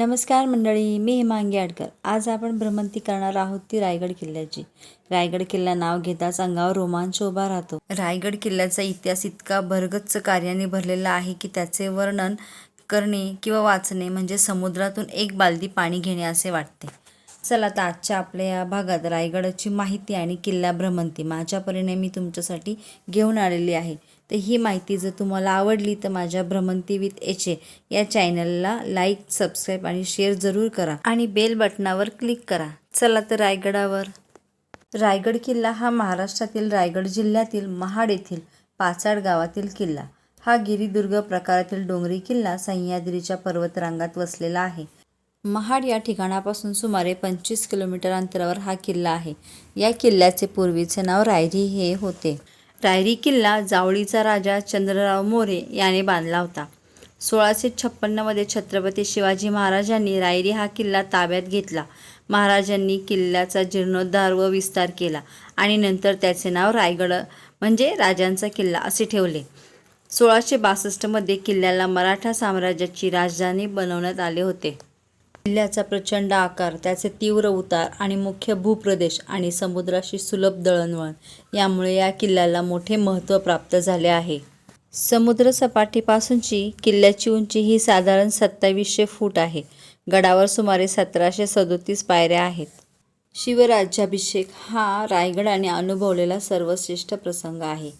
नमस्कार मंडळी मी हेमांगी आडकर. आज आपण भ्रमंती करणार आहोत ती रायगड किल्ल्याची. रायगड किल्ला नाव घेताच अंगावर रोमांच उभा राहतो. रायगड किल्ल्याचा इतिहास इतका भरगच्च कार्याने भरलेला आहे की त्याचे वर्णन करणे किंवा वाचणे म्हणजे समुद्रातून एक बालदी पाणी घेणे असे वाटते. चला तर आजच्या आपल्या या भागात रायगडाची माहिती आणि किल्ला भ्रमंती माझ्या परीने मी तुमच्यासाठी घेऊन आलेली आहे. तर ही माहिती जर तुम्हाला आवडली तर माझ्या भ्रमंती विथ एच ए या चॅनलला लाईक सबस्क्राईब आणि शेअर जरूर करा आणि बेल बटनावर क्लिक करा. चला तर रायगडावर. रायगड किल्ला हा महाराष्ट्रातील रायगड जिल्ह्यातील महाड येथील पाचाड गावातील किल्ला. हा गिरिदुर्ग प्रकारातील डोंगरी किल्ला सह्याद्रीच्या पर्वतरांगात वसलेला आहे. महाड या ठिकाणापासून सुमारे पंचवीस किलोमीटर अंतरावर हा किल्ला आहे. या किल्ल्याचे पूर्वीचे नाव रायरी हे होते. रायरी किल्ला जावळीचा राजा चंद्रराव मोरे याने बांधला होता. सोळाशे छप्पन्नमध्ये छत्रपती शिवाजी महाराजांनी रायरी हा किल्ला ताब्यात घेतला. महाराजांनी किल्ल्याचा जीर्णोद्धार व विस्तार केला आणि नंतर त्याचे नाव रायगड म्हणजे राजांचा किल्ला असे ठेवले. सोळाशे बासष्टमध्ये किल्ल्याला मराठा साम्राज्याची राजधानी बनवण्यात आले होते. किल्ल्याचा प्रचंड आकार त्याचे तीव्र उतार आणि मुख्य भूप्रदेश आणि समुद्राशी सुलभ दळणवळण यामुळे या किल्ल्याला मोठे महत्त्व प्राप्त झाले आहे. समुद्रसपाटीपासूनची किल्ल्याची उंची ही साधारण सत्तावीसशे फूट आहे. गडावर सुमारे सतराशे सदोतीस पायऱ्या आहेत. शिवराज्याभिषेक हा रायगडाने अनुभवलेला सर्वश्रेष्ठ प्रसंग आहे.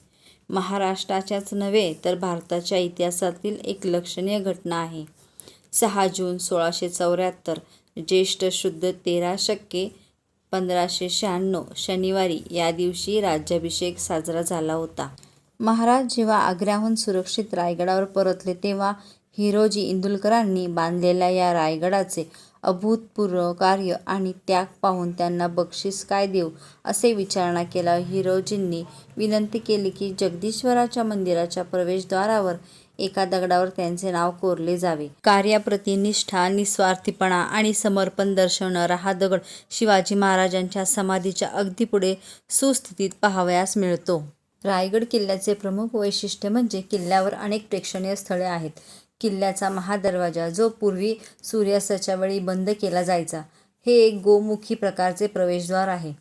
महाराष्ट्राच्याच नव्हे तर भारताच्या इतिहासातील एक लक्षणीय घटना आहे. सहा जून सोळाशे चौऱ्याहत्तर ज्येष्ठ शुद्ध तेरा शक्के पंधराशे शहाण्णव शनिवारी या दिवशी राज्याभिषेक साजरा झाला होता. महाराज जेव्हा आग्र्याहून सुरक्षित रायगडावर परतले तेव्हा हिरोजी इंदुलकरांनी बांधलेल्या या रायगडाचे अभूतपूर्व कार्य आणि त्याग पाहून त्यांना बक्षीस काय देऊ असे विचारणा केला हिरोजींनी विनंती केली की जगदीश्वराच्या मंदिराच्या प्रवेशद्वारावर एका दगडावर त्यांचे नाव कोरले जावे. कार्याप्रती निष्ठा निस्वार्थीपणा आणि समर्पण दर्शवणारा हा दगड शिवाजी महाराजांच्या समाधीच्या अगदी पुढे सुस्थितीत पाहावयास मिळतो. रायगड किल्ल्याचे प्रमुख वैशिष्ट्य म्हणजे किल्ल्यावर अनेक प्रेक्षणीय स्थळे आहेत. किल्ल्याचा महादरवाजा जो पूर्वी सूर्यास्ताच्या वेळी बंद केला जायचा हे एक गोमुखी प्रकारचे प्रवेशद्वार आहे.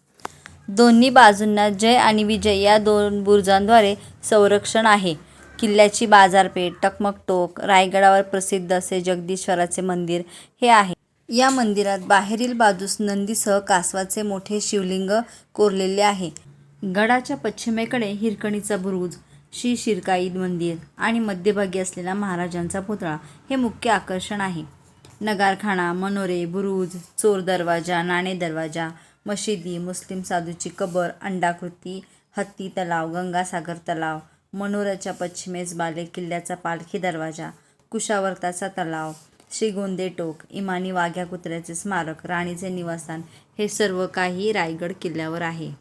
दोन्ही बाजूंना जय आणि विजय या दोन बुरुजांद्वारे संरक्षण आहे. किल्ल्याची बाजारपेठ टकमक टोक रायगडावर प्रसिद्ध असे जगदीश्वराचे मंदिर हे आहे. या मंदिरात बाहेरील बाजूस नंदीसह कासवाचे मोठे शिवलिंग कोरलेले आहे. गडाच्या पश्चिमेकडे हिरकणीचा बुरुज श्री शिरकाईद मंदिर आणि मध्यभागी असलेला महाराजांचा पुतळा हे मुख्य आकर्षण आहे. नगारखाना मनोरे बुरुज चोर दरवाजा नाणे दरवाजा मशिदी मुस्लिम साधूची कबर अंडाकृती हत्ती तलाव गंगासागर तलाव मनोराच्या पश्चिमेस बाले किल्ल्याचा पालखी दरवाजा कुशावर्ताचा तलाव श्रीगोंदे टोक इमानी वाघ्या कुत्र्याचे स्मारक राणीचे निवासस्थान हे सर्व काही रायगड किल्ल्यावर आहे.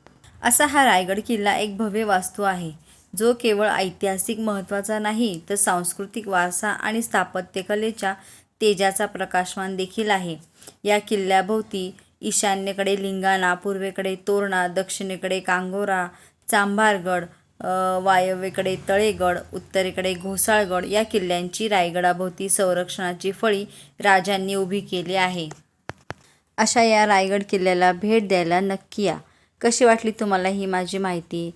असा हा रायगड किल्ला एक भव्य वास्तू आहे जो केवळ ऐतिहासिक महत्त्वाचा नाही तर सांस्कृतिक वारसा आणि स्थापत्यकलेच्या तेजाचा प्रकाशमान देखील आहे. या किल्ल्याभोवती ईशान्येकडे लिंगाणा पूर्वेकडे तोरणा दक्षिणेकडे कांगोरा चांभारगड वायव्येकडे तळेगड उत्तरेकडे घोसाळगड या किल्ल्यांची रायगडाभोवती संरक्षणाची फळी राजांनी उभी केली आहे. अशा या रायगड किल्ल्याला भेट द्यायला नक्की या. कशी वाटली तुम्हाला ही माझी माहिती?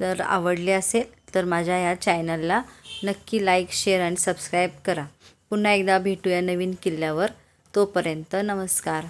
तर आवडली असेल तर माझ्या या चॅनलला नक्की लाईक शेअर आणि सबस्क्राईब करा. पुन्हा एकदा भेटूया नवीन किल्ल्यावर. तोपर्यंत नमस्कार.